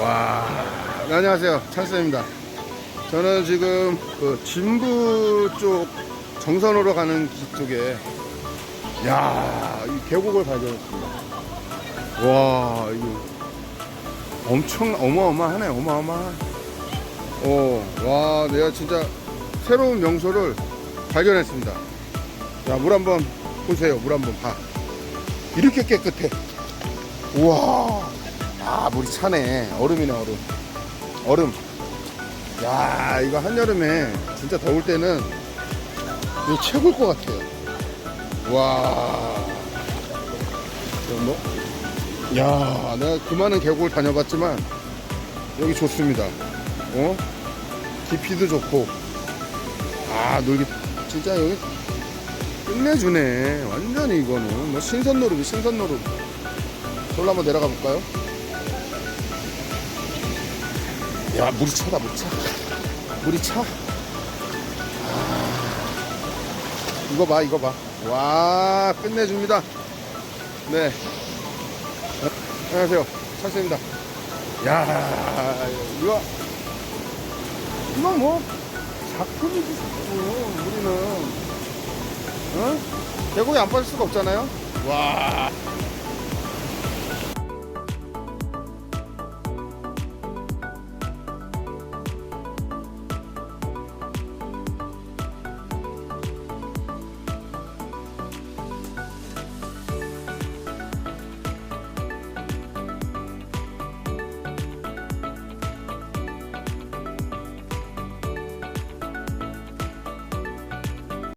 와, 네, 안녕하세요. 찬스입니다. 저는 지금 그 진부 쪽 정선으로 가는 길 쪽에 야, 이 계곡을 발견했습니다. 와, 이거 엄청 어마어마하네, 어마어마한. 어, 와, 내가 진짜 새로운 명소를 발견했습니다. 자, 물 한번 보세요. 물 한번 봐. 이렇게 깨끗해. 우와. 아, 물이 차네. 얼음이네, 얼음. 얼음. 야, 이거 한여름에 진짜 더울 때는 이거 최고일 것 같아요. 와. 뭐? 야, 내가 그 많은 계곡을 다녀봤지만 여기 좋습니다. 어? 깊이도 좋고. 아, 놀기 진짜 여기 끝내주네. 완전히 이거는 뭐 신선노름이 신선노름. 저로 한번 내려가 볼까요? 야, 물이 차다, 물이 차. 물이 차. 아, 이거 봐, 이거 봐. 와, 끝내줍니다. 네. 어, 안녕하세요. 찰스입니다. 야, 이거, 이거 뭐, 작품이지, 작품. 우리는. 어? 계곡에 안 빠질 수가 없잖아요. 와.